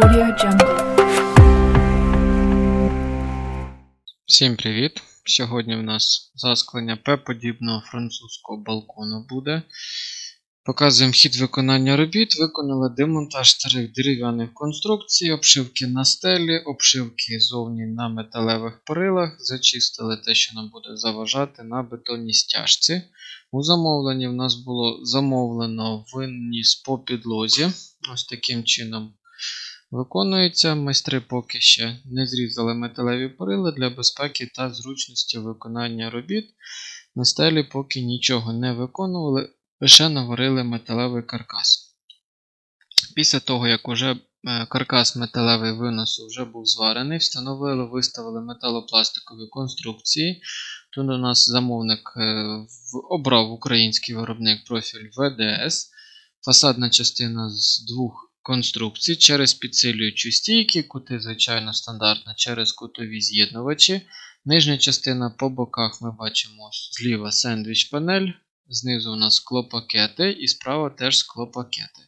Audio Jungle. Всім привіт! Сьогодні в нас засклення П-подібного французького балкону буде. Показуємо хід виконання робіт. Виконали демонтаж старих дерев'яних конструкцій, обшивки на стелі, обшивки зовні на металевих порилах. Зачистили те, що нам буде заважати на бетонній стяжці. У замовленні в нас було замовлено винніс по підлозі. Ось таким чином Виконується, майстри поки ще не зрізали металеві порили для безпеки та зручності виконання робіт. На стелі поки нічого не виконували, лише наварили металевий каркас. Після того, як уже е, каркас металевий виносу вже був зварений, встановили, виставили металопластикові конструкції. Тут у нас замовник е, обрав український виробник профіль ВДС. Фасадна частина з двох конструкцій через підсилюючі стійки, кути, звичайно, стандартно через кутові з'єднувачі. Нижня частина по боках ми бачимо зліва сендвіч панель, знизу у нас склопакети і справа теж склопакети.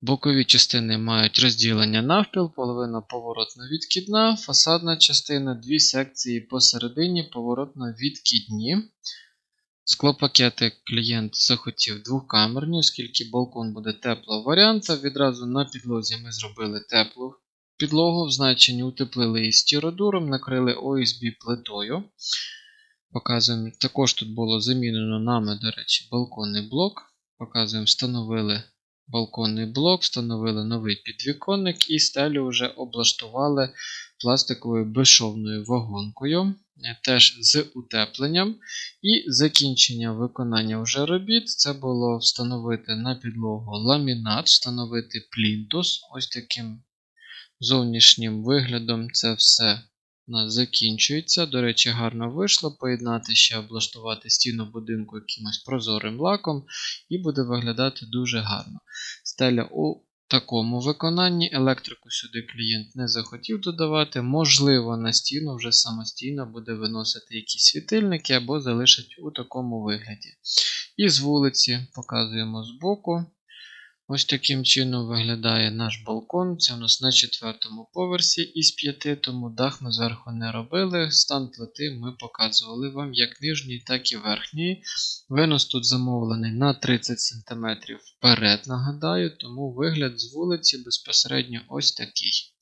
Бокові частини мають розділення навпіл, половина поворотно-відкидна, фасадна частина, дві секції посередині поворотно-відкидні. Склопакети клієнт захотів двокамерні, оскільки балкон буде теплого варіанта. Відразу на підлозі ми зробили теплу підлогу, в значенні утеплили її стіродуром, накрили OSB плитою. Показуємо, також тут було замінено нами, до речі, балконний блок. Показуємо, встановили балконний блок, встановили новий підвіконник і стелю вже облаштували пластиковою безшовною вагонкою, теж з утепленням. І закінчення виконання вже робіт це було встановити на підлогу ламінат, встановити плінтус. Ось таким зовнішнім виглядом це все у нас закінчується. До речі, гарно вийшло поєднати ще облаштувати стіну будинку якимось прозорим лаком, і буде виглядати дуже гарно. Стеля у такому виконанні. Електрику сюди клієнт не захотів додавати. Можливо, на стіну вже самостійно буде виносити якісь світильники або залишить у такому вигляді. І з вулиці показуємо збоку. Ось таким чином виглядає наш балкон. Це у нас на четвертому поверсі із п'яти, тому дах ми зверху не робили. Стан плити ми показували вам як нижній, так і верхній. Винос тут замовлений на 30 см вперед, нагадаю, тому вигляд з вулиці безпосередньо ось такий.